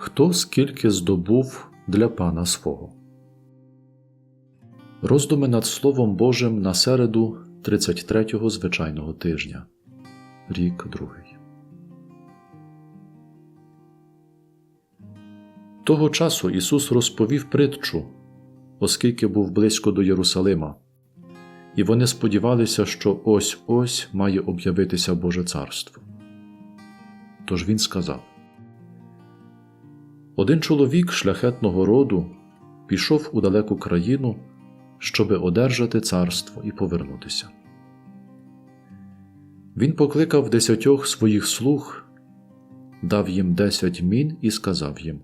Хто скільки здобув для пана свого. Роздуми над Словом Божим на середу 33-го звичайного тижня. Рік другий. Того часу Ісус розповів притчу, оскільки був близько до Єрусалима, і вони сподівалися, що ось ось має об'явитися Боже царство. Тож він сказав: Один чоловік шляхетного роду пішов у далеку країну, щоби одержати царство і повернутися. Він покликав десятьох своїх слуг, дав їм десять мін і сказав їм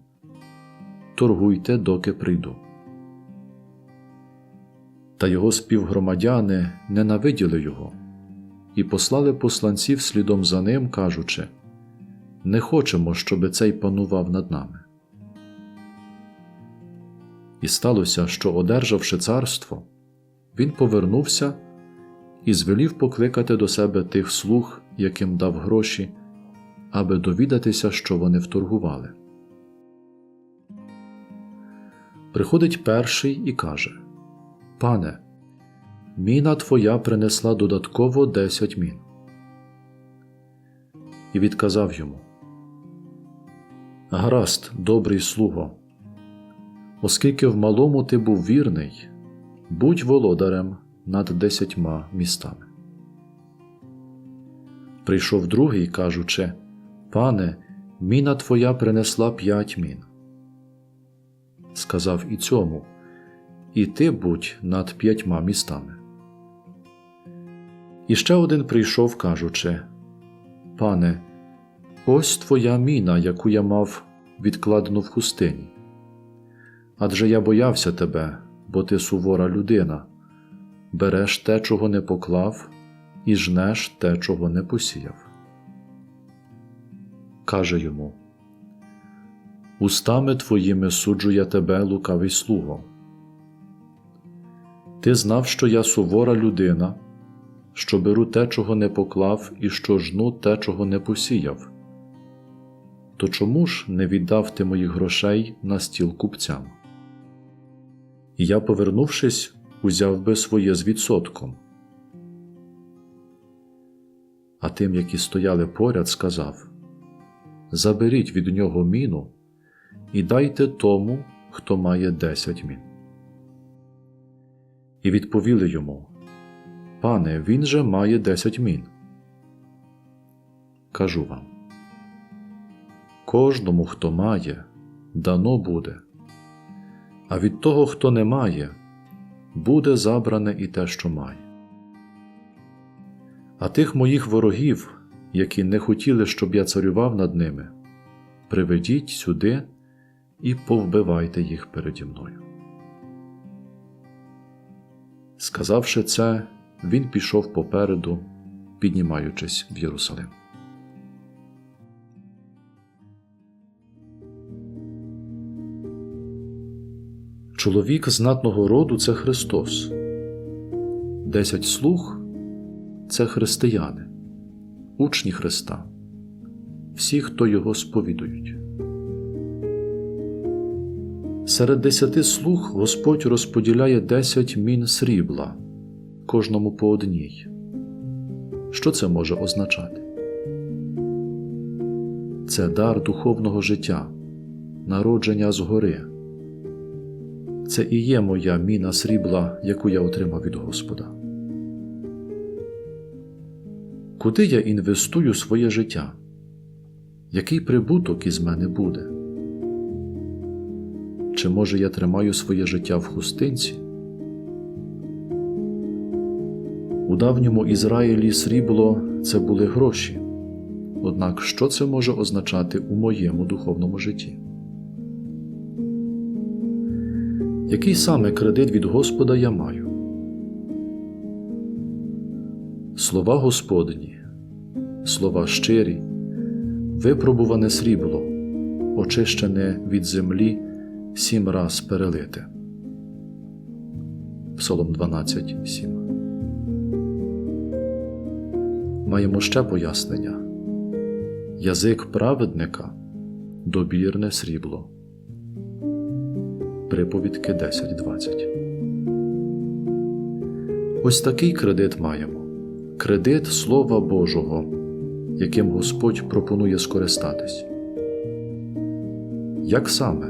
Торгуйте, доки прийду. Та його співгромадяни ненавиділи його і послали посланців слідом за ним, кажучи Не хочемо, щоби цей панував над нами. І сталося, що, одержавши царство, він повернувся і звелів покликати до себе тих слуг, яким дав гроші, аби довідатися, що вони вторгували. Приходить перший і каже Пане, міна твоя принесла додатково десять мін. І відказав йому Гаразд, добрий слуго, оскільки в малому ти був вірний, будь володарем над десятьма містами. Прийшов другий, кажучи Пане, міна твоя принесла п'ять мін. Сказав і цьому, і ти будь над п'ятьма містами. І ще один прийшов, кажучи Пане, ось твоя міна, яку я мав відкладену в хустині. Адже я боявся тебе, бо ти сувора людина, береш те, чого не поклав, і жнеш те, чого не посіяв. Каже йому Устами твоїми суджу я тебе, лукавий слуго. Ти знав, що я сувора людина, що беру те, чого не поклав, і що жну те, чого не посіяв. То чому ж не віддав ти моїх грошей на стіл купцям? Я, повернувшись, узяв би своє з відсотком. А тим, які стояли поряд, сказав Заберіть від нього міну і дайте тому, хто має десять мін. І відповіли йому Пане, він же має десять мін. Кажу вам кожному, хто має, дано буде, а від того, хто не має, буде забране і те, що має. А тих моїх ворогів, які не хотіли, щоб я царював над ними, приведіть сюди і повбивайте їх переді мною. Сказавши це, він пішов попереду, піднімаючись в Єрусалим. Чоловік знатного роду це Христос. Десять слуг це християни, учні Христа, всі, хто його сповідують. Серед десяти слуг Господь розподіляє десять мін срібла, кожному по одній. Що це може означати? Це дар духовного життя, народження згори. Це і є моя міна срібла, яку я отримав від Господа. Куди я інвестую своє життя? Який прибуток із мене буде? Чи може я тримаю своє життя в хустинці? У давньому Ізраїлі срібло це були гроші. Однак що це може означати у моєму духовному житті? Який саме кредит від Господа я маю? Слова Господні, слова щирі, випробуване срібло, очищене від землі сім раз перелите. Псалом 12, 7. Маємо ще пояснення. Язик праведника добірне срібло. Приповідки 10.20 Ось такий кредит маємо кредит Слова Божого, яким Господь пропонує скористатись. Як саме?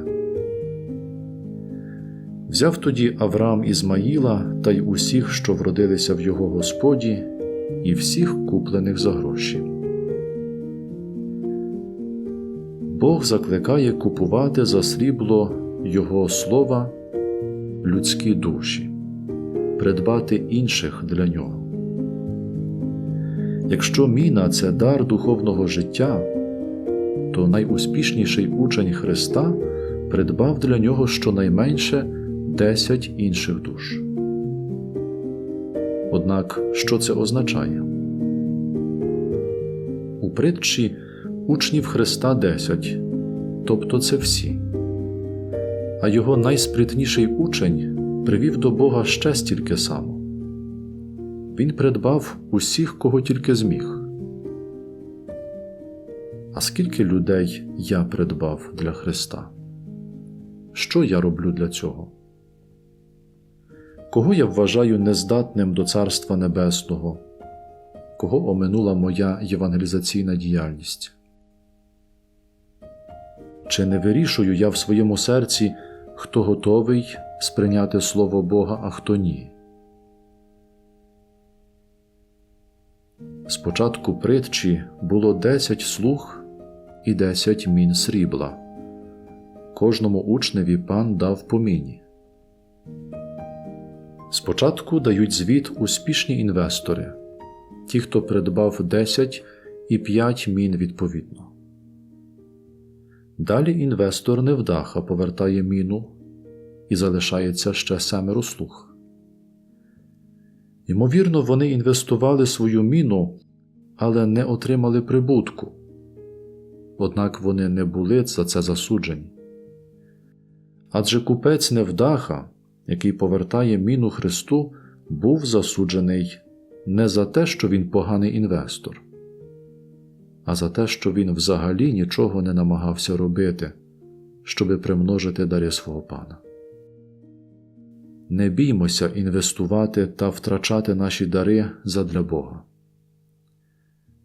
Взяв тоді Авраам Ізмаїла та й усіх, що вродилися в його Господі, і всіх куплених за гроші. Бог закликає купувати за срібло Його слова людські душі, придбати інших для нього. Якщо міна це дар духовного життя, то найуспішніший учень Христа придбав для нього щонайменше десять інших душ. Однак, що це означає? У притчі учнів Христа десять, тобто це всі. А його найспритніший учень привів до Бога ще стільки само. Він придбав усіх, кого тільки зміг. А скільки людей я придбав для Христа? Що я роблю для цього? Кого я вважаю нездатним до Царства Небесного, кого оминула моя євангелізаційна діяльність? Чи не вирішую я в своєму серці, хто готовий сприйняти Слово Бога, а хто ні? Спочатку притчі було десять слуг і десять мін срібла. Кожному учневі пан дав по міні. Спочатку дають звіт успішні інвестори, ті, хто придбав 10 і 5 мін відповідно. Далі інвестор невдаха повертає міну і залишається ще семеро слуг. Ймовірно, вони інвестували свою міну, але не отримали прибутку. Однак вони не були за це засуджені. Адже купець невдаха, який повертає міну Христу, був засуджений не за те, що він поганий інвестор, а за те, що він взагалі нічого не намагався робити, щоби примножити дари свого пана. Не біймося інвестувати та втрачати наші дари задля Бога,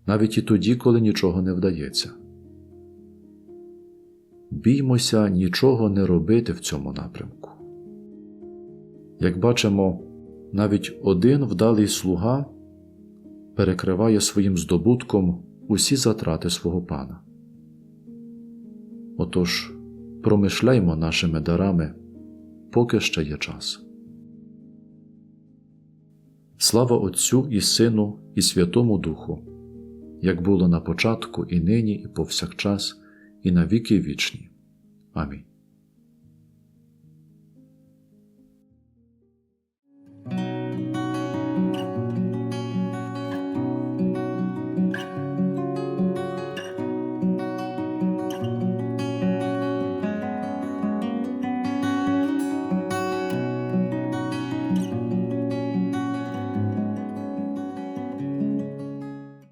навіть і тоді, коли нічого не вдається. Біймося нічого не робити в цьому напрямку. Як бачимо, навіть один вдалий слуга перекриває своїм здобутком усі затрати свого пана. Отож, промишляймо нашими дарами, поки ще є час. Слава Отцю і Сину, і Святому Духу, як було на початку, і нині, і повсякчас, і на віки вічні. Амінь.